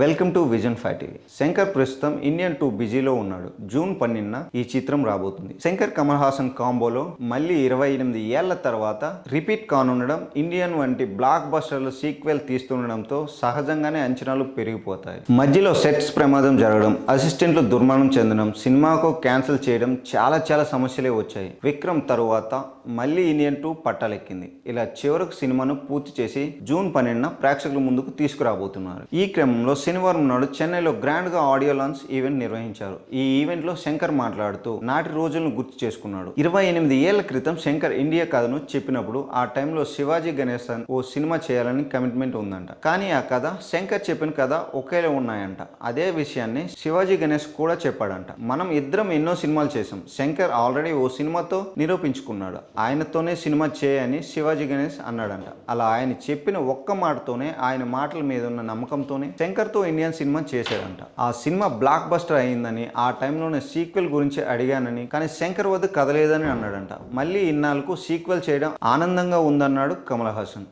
Welcome to vision five TV. Shankar ప్రస్తుతం Indian two బిజీలో ఉన్నాడు. జూన్ పన్నెండున ఈ చిత్రం రాబోతుంది. శంకర్ కమల్ హాసన్ కాంబోలో మళ్ళీ ఇరవై ఎనిమిది ఏళ్ళ తర్వాత రిపీట్ కానుండడం ఇండియన్ వంటి బ్లాక్ బస్టర్లు సీక్వెల్ తీస్తుండడంతో సహజంగానే అంచనాలు పెరిగిపోతాయి. మధ్యలో సెట్స్ ప్రమాదం జరగడం అసిస్టెంట్లు దుర్మరణం చెందడం సినిమాకు క్యాన్సిల్ చేయడం చాలా చాలా సమస్యలే వచ్చాయి. విక్రమ్ తరువాత మళ్ళీ ఇండియన్ టూ పట్టాలెక్కింది. ఇలా చివరకు సినిమాను పూర్తి చేసి జూన్ పన్నెండున ప్రేక్షకుల ముందుకు తీసుకురాబోతున్నారు. ఈ క్రమంలో శనివారం నాడు చెన్నైలో గ్రాండ్గా ఆడియో లాంచ్ ఈవెంట్ నిర్వహించారు. ఈ ఈవెంట్లో శంకర్ మాట్లాడుతూ నాటి రోజులను గుర్తు చేసుకున్నాడు. ఇరవై ఎనిమిది ఏళ్ళ క్రితం శంకర్ ఇండియా కథను చెప్పినప్పుడు ఆ టైంలో శివాజీ గణేశన్ ఓ సినిమా చేయాలని కమిట్మెంట్ ఉందంట. కానీ ఆ కథ శంకర్ చెప్పిన కథ ఒకేలా ఉన్నాయంట. అదే విషయాన్ని శివాజీ గణేష్ కూడా చెప్పాడంట. మనం ఇద్దరం ఎన్నో సినిమాలు చేసాం శంకర్ ఆల్రెడీ ఓ సినిమాతో నిరూపించుకున్నాడు. ఆయనతోనే సినిమా చేయని శివాజీ గణేష్ అన్నాడంట. అలా ఆయన చెప్పిన ఒక్క మాటతోనే ఆయన మాటల మీద ఉన్న నమ్మకంతోనే శంకర్ శంకర్తో ఇండియన్ సినిమా చేశాడంట. ఆ సినిమా బ్లాక్ బస్టర్ అయిందని ఆ టైంలోనే సీక్వెల్ గురించి అడిగానని కానీ శంకర్ వద్ద కదలేదని అన్నాడంట. మళ్ళీ ఇన్నాళ్ళకు సీక్వెల్ చేయడం ఆనందంగా ఉందన్నాడు కమల్ హాసన్.